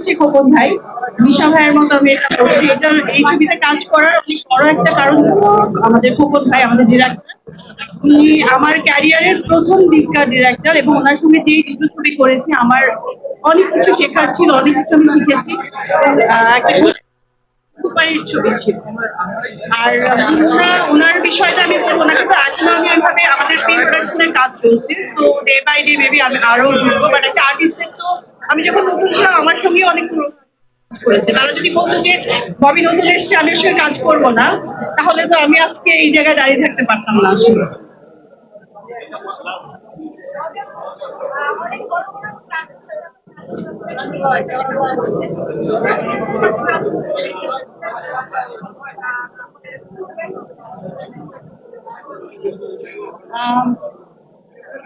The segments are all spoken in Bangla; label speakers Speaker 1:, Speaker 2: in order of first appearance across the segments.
Speaker 1: হচ্ছে খোকন ভাই। ভাইয়ের মতো আমি এটা করছি এটা এই ছবিতে কাজ করার অনেক বড় একটা কারণ আমাদের খোকন ভাই, আমাদের ডিরেক্টর উনি আমার ক্যারিয়ারের প্রথম দিককার ডিরেক্টর এবং ওনার সঙ্গে যে দুটো ছবি করেছি, আমার অনেক কিছু শেখার ছিল, অনেক কিছু আমি শিখেছি। সুপারহিট ছবি ছিল। আর ওনার বিষয়টা আমি বলব না, কিন্তু এখনও আমি ওইভাবে আমাদের প্রি প্রোডাকশনের কাজ চলছে। তো ডে বাই ডে মেবি আমি আরও ঢুকবো বাট একটা আর্টিস্টের তো আমি যখন নতুন ছিলাম, আমার সঙ্গে অনেক পুরো কাজ করেছে। তারা যদি বলতো যে, ববি নতুন এসছে, আমি সঙ্গে কাজ করব না, তাহলে তো আমি আজকে এই জায়গায় দাঁড়িয়ে থাকতে পারতাম না আসলে।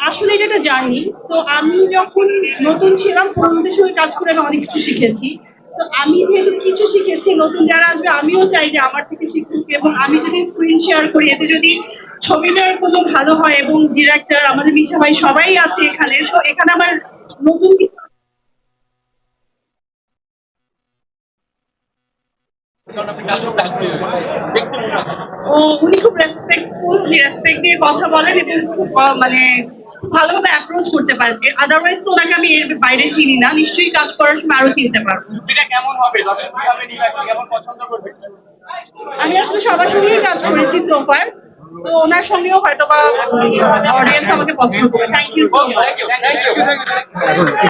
Speaker 1: আসলে একটা জার্নি তো আমি যখন নতুন ছিলাম পুরোনোদের সঙ্গে কাজ করে আমি অনেক কিছু শিখেছি। আমি যেহেতু কিছু শিখেছি, নতুন যারা আসবে, আমিও চাই যে আমার থেকে শিখুক এবং আমি যদি স্ক্রিন শেয়ার করি, এতে যদি ছবিটার কোনো ভালো হয় এবং ডিরেক্টর আমাদের মিশা ভাই সবাই আছে এখানে, তো এখানে আমার নতুন ও, উনি খুব রেসপেক্টফুল রেসপেক্ট দিয়ে কথা বলেন এবং খুব মানে ভালোভাবে অ্যাপ্রোচ করতে পারবে। আদারওয়াইজ তো ওনাকে আমি এর বাইরে চিনি না। নিশ্চয়ই কাজ করার সময় আরও চিনতে পারব।
Speaker 2: এটা কেমন হবে? দর্শক কীভাবে কেমন পছন্দ করবে?
Speaker 1: আমি আসলে সবার সঙ্গেই কাজ করেছি সোফার তো ওনার সঙ্গেও হয়তো বা অডিয়েন্স আমাকে পছন্দ করবে। Thank you so much